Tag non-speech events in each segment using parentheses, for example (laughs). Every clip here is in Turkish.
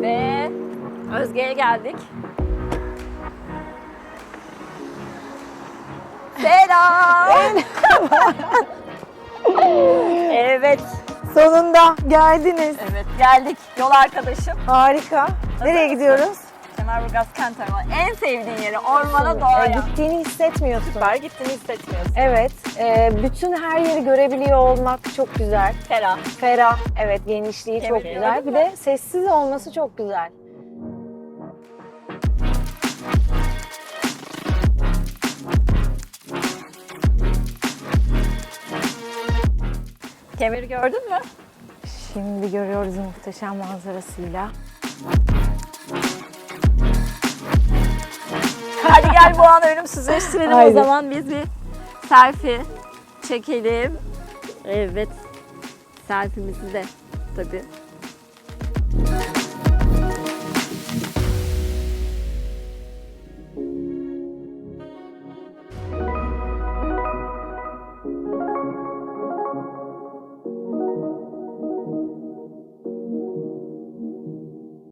Ve Özge'ye geldik. Selam. (laughs) evet, Sonunda geldiniz. evet geldik. Yol arkadaşım. Harika. Nereye gidiyoruz? Kemerburgaz Kent Ormanı. En sevdiğin yeri ormana E, doğaya. gittiğini hissetmiyorsun. Süper gittiğini hissetmiyorsun. Evet. e, bütün her yeri görebiliyor olmak çok güzel. Ferah. Ferah. Evet genişliği çok Kemeri güzel. Bir de sessiz olması çok güzel. Kemeri gördün mü? Şimdi görüyoruz muhteşem manzarasıyla. Gel bu anı ölümsüzleştirelim o Haydi. zaman. Biz bir selfie çekelim. Evet. Selfie'mizi de tabii.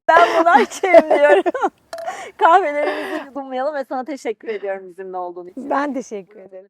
Ben buna (laughs) içerim diyorum. Kahvelerimizi yudumlayalım ve sana teşekkür ediyorum bizimle olduğun için. Ben teşekkür ederim.